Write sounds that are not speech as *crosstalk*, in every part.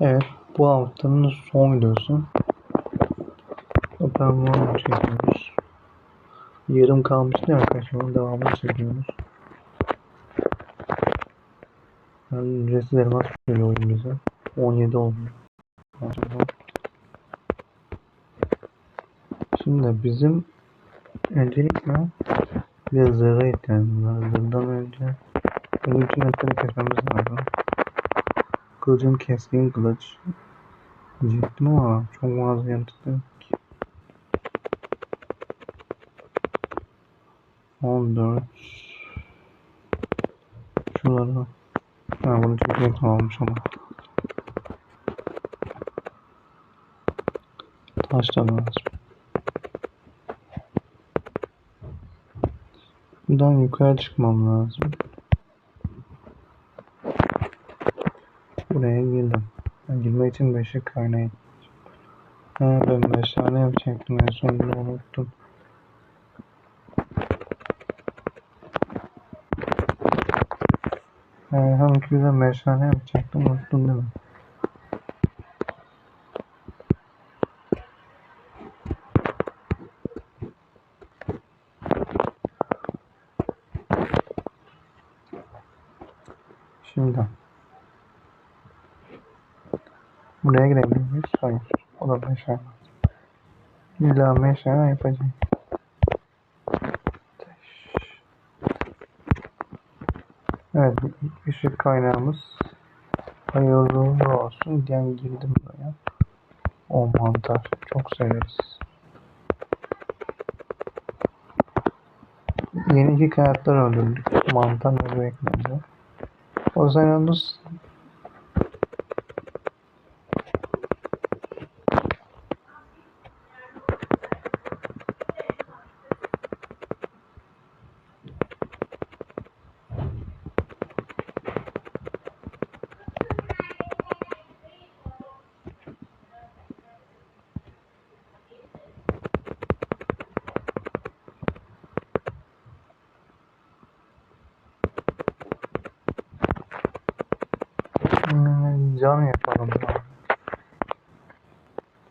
Evet, bu haftanın son videosu. Open World çekiyoruz. Yarım kalmıştı arkadaşlar, onun devamını çekiyoruz. Yani ücretsiz elmas veriyor oyun bize. 17 olmuş. Şimdi bizim öncelikle bir zırha ihtiyacımız var. Zırhdan önce bunun için etleri kesmemiz lazım. Kılıcım keskin kılıç. Diyecektim ama çok yok ki. 14 Şuraları Ha bunu çekmek almış ama Taş da lazım Buradan yukarı çıkmam lazım Buraya girdim. Girmek için beşik kaynağı Ha ben meşale yapacaktım. En son bunu unuttum. Herhangi bir meşale yapacaktım unuttum değil mi? Şimdi Buraya girebilir miyiz? Hayır. O da meşale. İlla meşale yapacağım. Evet, ışık kaynağımız hayırlı olsun diyen girdim buraya. O mantar çok severiz. Yeni iki karakter öldürdük. Mantar ve eklendi. O zaman yalnız Cam yapalım.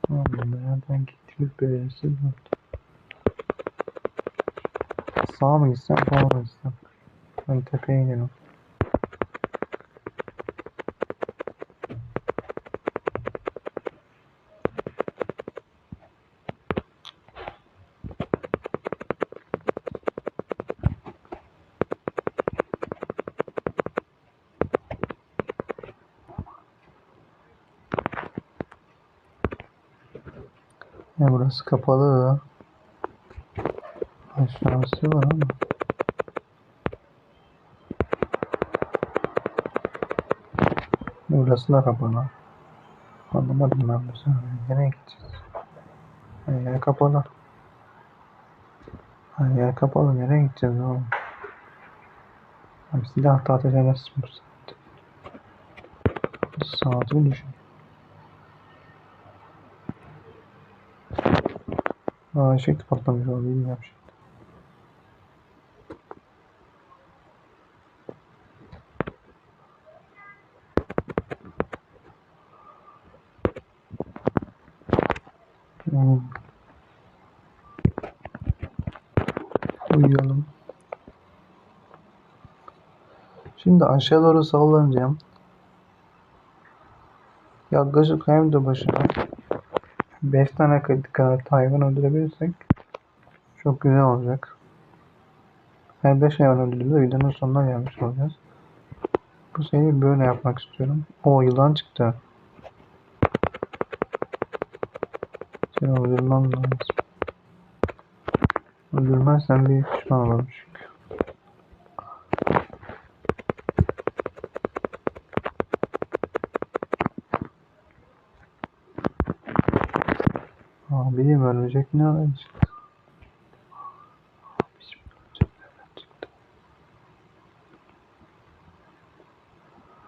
Tamam, nereden gittiğimiz belirsiz oldu. Sağa mı gitsem, sola mı gitsem? Ben tepeye inelim. Ya burası kapalı. Aşağısı var ama. Burası da kapalı. Anlamadım ben bu sefer. Nereye gideceğiz? Her kapalı. Her kapalı. Nereye gideceğiz oğlum? Abi silah da ateş edersin bu saatte. Saati düşün. Aa da patlamış oldu. Bilmiyorum şimdi. Uyuyalım. Şimdi aşağı doğru sallanacağım. Yaklaşık hem de başına 5 tane kadar hayvan öldürebilirsek çok güzel olacak. Her 5 hayvan öldürdüğümüzde videonun sonuna gelmiş olacağız. Bu seriyi böyle yapmak istiyorum. O yılan çıktı. Seni öldürmem lazım. Öldürmezsen büyük pişman olurum ölecek ne nereden çıktı?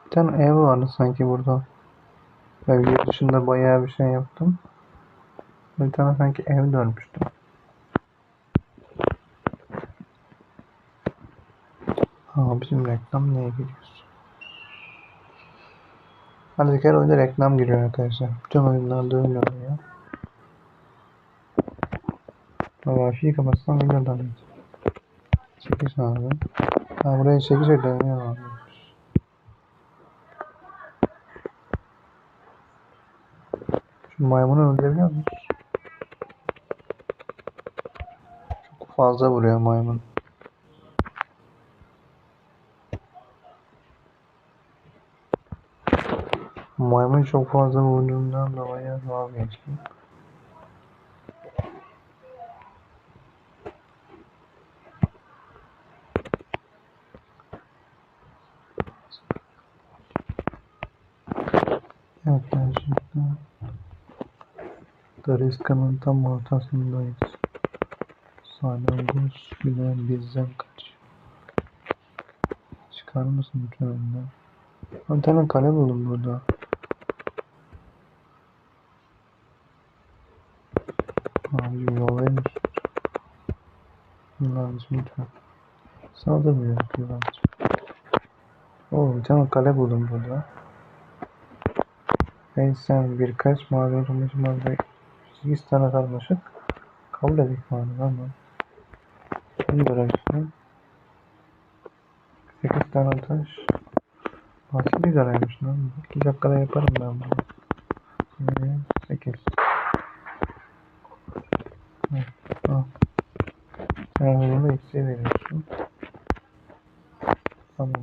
Bir tane ev vardı sanki burada. Ben dışında bayağı bir şey yaptım. Bir tane sanki ev dönmüştüm. Aa bizim reklam neye giriyorsun? Artık her oyunda reklam giriyor arkadaşlar. Bütün oyunlarda öyle oluyor. Wi-Fi'yi kapatsam videodan. 8 abi. Ha buraya 8 ödeniyor abi. Şu maymunu öldürebiliyor muyuz? Çok fazla vuruyor maymun. Maymun çok fazla vurduğundan dolayı vazgeçtim. Evet gerçekten. Dariska'nın tam ortasındayız. Salyangoz bile bizden kaçıyor. Çıkar mısın lütfen önden? Bir tane kale buldum burada. Abi yollayın. Yılancı lütfen. Saldırmıyor yılancı. Oo bir tane kale buldum burada. Hey sen birkaç mavi olmuş mavi 8 tane karmaşık. Kabul edik mavi ama bunu. Uğraştım 8 tane taş. Nasıl bir zaraymış lan 2 dakikada yaparım ben bunu. 8 Al. Sen bunu eksiğe veriyorsun. Tamam.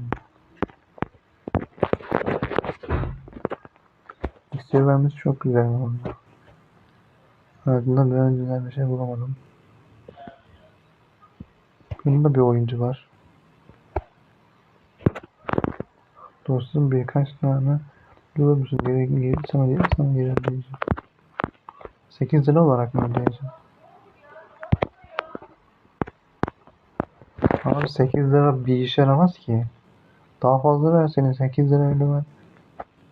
İksir vermesi çok güzel oldu. Hayatımda böyle güzel bir şey bulamadım. Bunda bir oyuncu var. Dostum birkaç tane durur musun? Geri, geri sana geri sana geri ödeyeceğim. 8 lira olarak mı ödeyeceğim? Abi 8 lira bir işe yaramaz ki. Daha fazla ver senin 8 lira ödeme.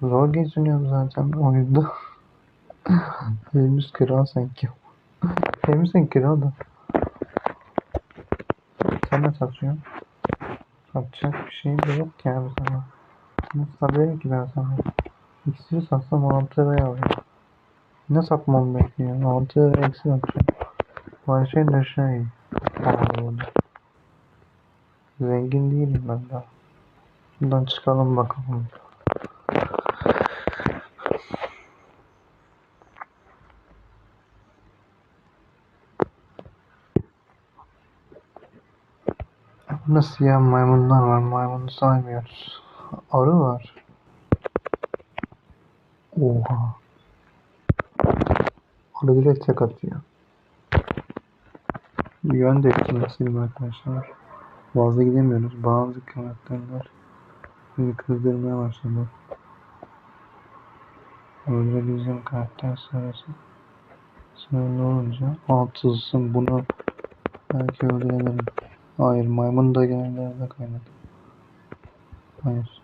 Zor geçiniyorum zaten oyunda. *laughs* Evimiz kira sanki. Evimizin kira da. Sen ne satıyorsun? Satacak bir şey de yok ki abi sana. Ne satayım ki ben sana? İkisini satsam 6 liraya alayım. Ne satmam bekliyor? 6 lira eksi atacağım. Vay şey de şey. Oldu. Zengin değilim ben daha. Buradan çıkalım bakalım. Burada siyah maymunlar var. Maymunu saymıyoruz. Arı var. Oha. Arı bile tek atıyor. Yön de etkileşelim arkadaşlar. Fazla gidemiyoruz. Bazı karakterler beni kızdırmaya başladı. Öldürebileceğim karakter sayısı sınırlı olunca altısın bunu belki öldürebilirim. Hayır maymun da genellerde kaynadı. Hayır.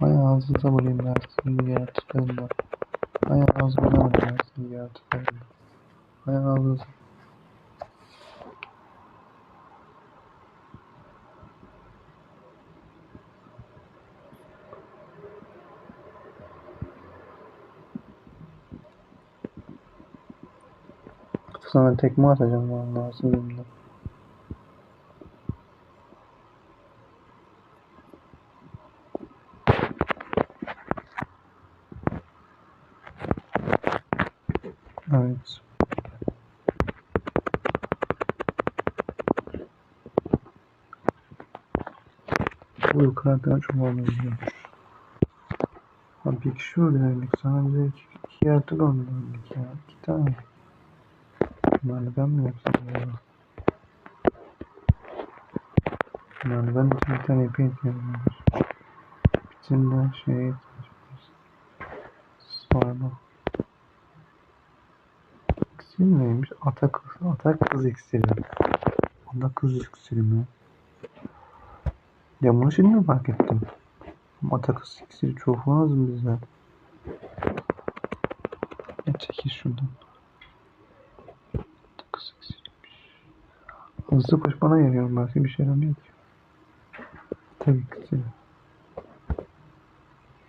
Hay ağzınıza vurayım ben sizin yaratıklarım var. Hay ağzıma vurayım ben sizin yaratıklarım var. Hay ağzınıza. Sana tekme atacağım vallahi sınırımda. Evet. Bu yukarıdan çok olmuyor. Abi bir kişi öldürdük. Sana bize iki, iki yaratık öldürdük ya. İki tane. Yani ben mi yapsam ya? Yani ben de bir tane epey ihtiyacım var. Bütün de şeye Sonra. İksir neymiş? Ata kız, ata kız iksiri. Ata kız iksiri mi? Ya bunu şimdi mi fark ettim? Ata kız iksiri çok lazım bize. Ya çekil şuradan. Ata kız iksiriymiş. Hızlı koşmana yarıyorum belki bir şey yaramıyor ki. Tabii iksiri.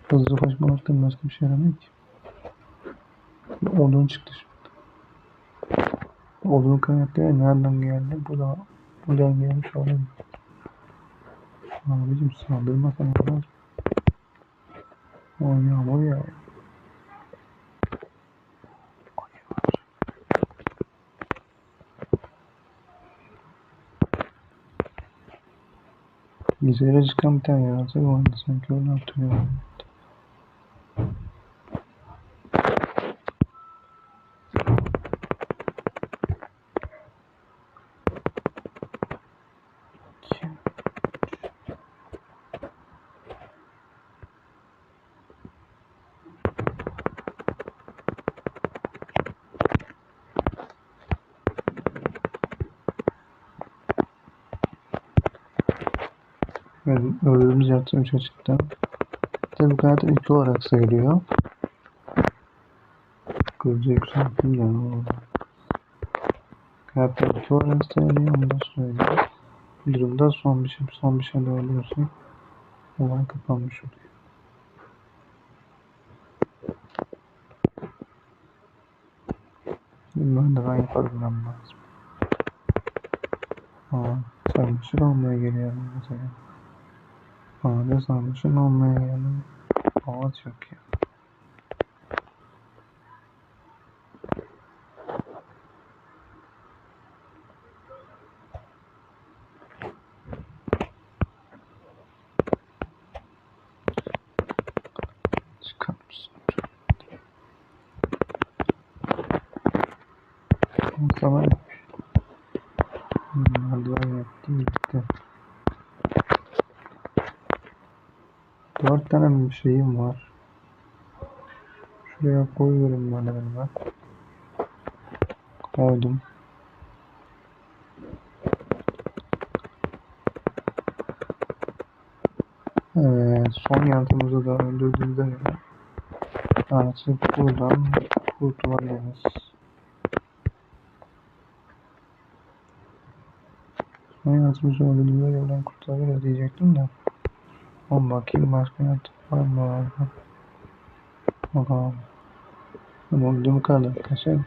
Hızlı koşmamaktan başka bir şey yaramıyor ki. Odun çıktı şimdi. Odun kaynakları nereden geldi? Bu da buradan gelmiş olabilir. Abicim saldırmasan olmaz. O yağmur ya. Yüzeyle çıkan bir tane yaratık vardı sanki öyle hatırlıyorum. Evet, öldüğümüz yaratık 3'e çıktı. Tabi bu karakter 2 olarak sayılıyor. Kılıcı yükselttim de ne? Karakter 2 olarak sayılıyor onu da söyleyeyim. Bu durumda son bir şey, son bir şey de ölüyorsak olay kapanmış oluyor. Ben de ben yapabilmem lazım. Aa, sarmışık olmaya geliyorum mesela. Ağaca sarmışık olmaya geliyorum. Ağaç yok ya. Zaman merdiven yaptım gitti. Dört tane şeyim var. Şuraya koyuyorum merdivenime. Koydum. Evet, son yaratımızı da öldürdüğümüze göre artık buradan kurtulabiliriz. Son yaratımızı öldürdüğümüze göre kurtulabiliriz diyecektim de. Ama bakayım başka yaratık var mı orada? Bakalım. Ama bu kadar arkadaşlar.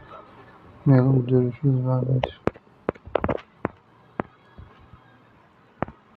Merhaba görüşürüz. Bye.